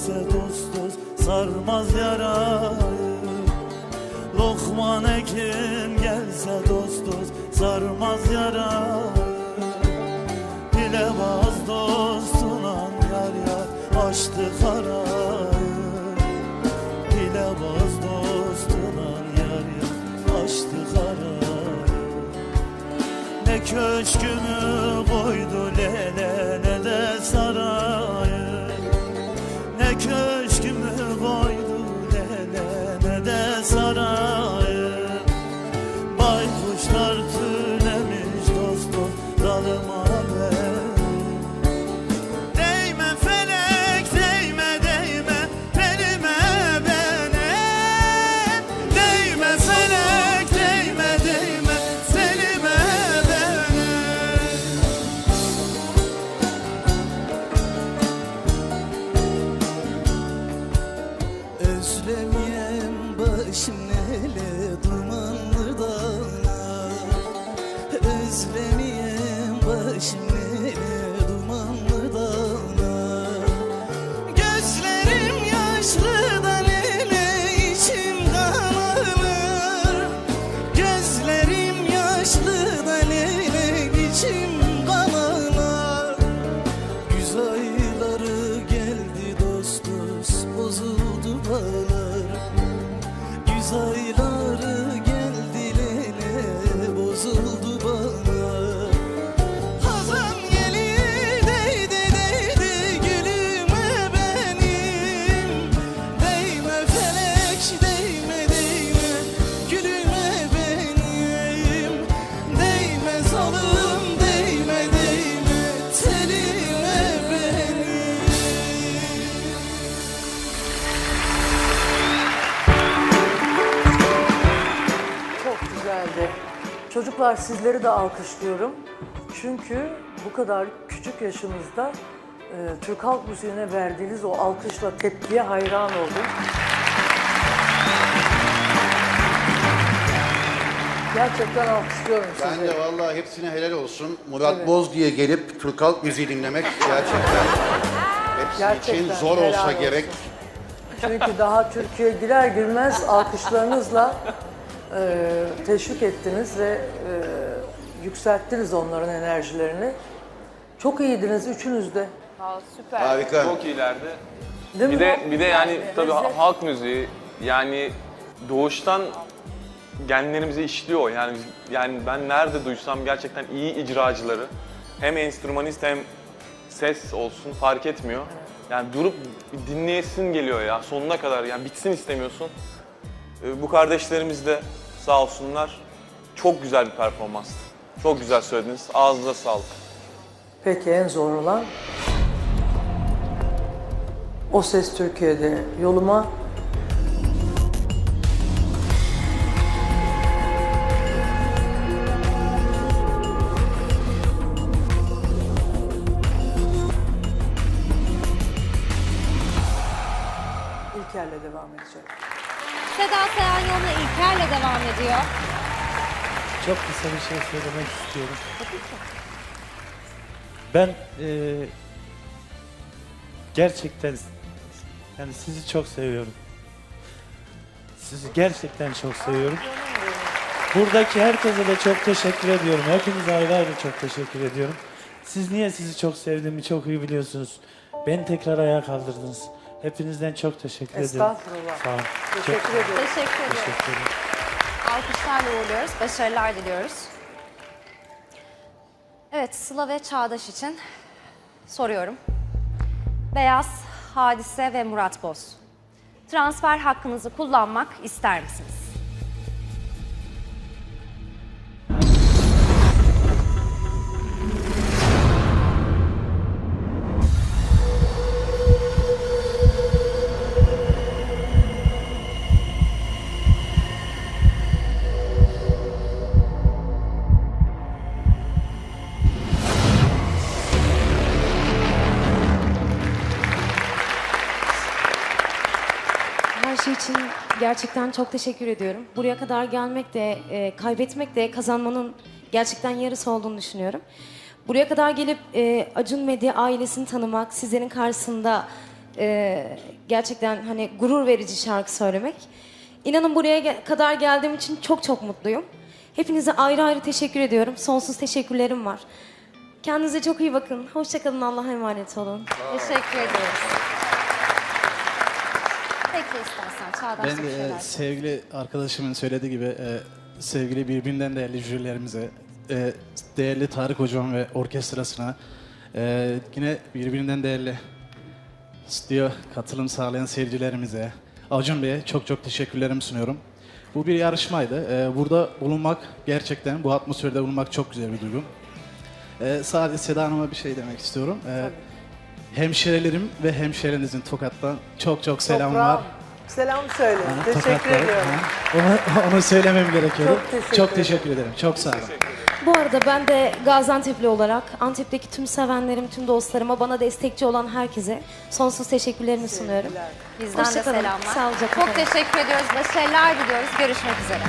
Gelse dost dost sarmaz yarayı. Lokman Hekim gelse dost dost sarmaz yarayı. Bilemez dostuna yar yar açtı karayı. Bilemez dostuna yar yar açtı karayı. Ne köşkümü koydu lele Özlemeyen başım Çocuklar sizleri de alkışlıyorum. Çünkü bu kadar küçük yaşınızda e, Türk halk müziğine verdiğiniz o alkışla tepkiye hayran oldum. Gerçekten alkışlıyorum Ben sizi. de vallahi hepsine helal olsun. Murat Boz diye gelip Türk Halk Müziği dinlemek gerçekten hepsi Gerçekten için zor helal olsa olsun. gerek. Çünkü daha Türkiye girer girmez alkışlarınızla e, teşvik ettiniz ve e, yükselttiniz onların enerjilerini. Çok iyiydiniz üçünüz de. Süper. Harika. Çok iyilerdi. Değil mi? Bir de bir de yani tabii lezzet. halk müziği yani doğuştan genlerimize işliyor. Yani biz- yani ben nerede duysam gerçekten iyi icracıları hem enstrümanist hem ses olsun fark etmiyor. Yani durup bir dinleyesin geliyor ya sonuna kadar yani bitsin istemiyorsun. Ee, Bu kardeşlerimiz de sağ olsunlar çok güzel bir performanstı. Çok güzel söylediniz. Ağzınıza sağlık. Peki en zor olan O Ses Türkiye'de yoluma İlker'le devam edecek. Seda Sayan yoluna İlker'le devam ediyor. Çok kısa bir şey söylemek istiyorum. Ben eee, gerçekten yani sizi çok seviyorum. Sizi gerçekten çok seviyorum. Buradaki herkese de çok teşekkür ediyorum. Hepinize ayrı ayrı çok teşekkür ediyorum. Siz niye sizi çok sevdiğimi çok iyi biliyorsunuz. Beni tekrar ayağa kaldırdınız. Hepinizden çok teşekkür ederim. Estağfurullah. Sağ olun. Teşekkür ediyorum. Teşekkür ediyoruz. Teşekkür ederim. Alkışlarla uğurluyoruz. Başarılar diliyoruz. Evet, Sıla ve Çağdaş için soruyorum. Beyaz, Hadise ve Murat Boz. Transfer hakkınızı kullanmak ister misiniz? Her şey için gerçekten çok teşekkür ediyorum. Buraya kadar gelmek de, e, kaybetmek de kazanmanın gerçekten yarısı olduğunu düşünüyorum. Buraya kadar gelip e, Acun Medya ailesini tanımak, sizlerin karşısında e, gerçekten hani gurur verici şarkı söylemek. İnanın buraya ge- kadar geldiğim için çok çok mutluyum. Hepinize ayrı ayrı teşekkür ediyorum. Sonsuz teşekkürlerim var. Kendinize çok iyi bakın. Hoşçakalın. Allah'a emanet olun. Teşekkür ediyoruz. Peki istersen Çağdaş Ben bir şeyler e, sevgili arkadaşımın söylediği gibi e, sevgili birbirinden değerli jürilerimize, e, değerli Tarık Hocam ve orkestrasına, e, yine birbirinden değerli stüdyo katılım sağlayan seyircilerimize, Acun Bey'e çok çok teşekkürlerimi sunuyorum. Bu bir yarışmaydı. E, burada bulunmak gerçekten, bu atmosferde bulunmak çok güzel bir duygu. E, sadece Seda Hanım'a bir şey demek istiyorum. E, hemşerilerim ve hemşerinizin Tokat'tan çok çok selam Toprağım, var. Selam söyle. Bana Teşekkür ediyorum. Ha, Onu, onu söylemem gerekiyordu. Çok teşekkür Çok ederim. teşekkür ederim. Çok sağ olun. Bu arada ben de Gaziantep'li olarak Antep'teki tüm sevenlerim, tüm dostlarıma, bana destekçi olan herkese sonsuz teşekkürlerimi sunuyorum. Bizden de selamlar. Sağlıcakla Çok kalın. teşekkür ediyoruz. Başarılar diliyoruz. Görüşmek üzere.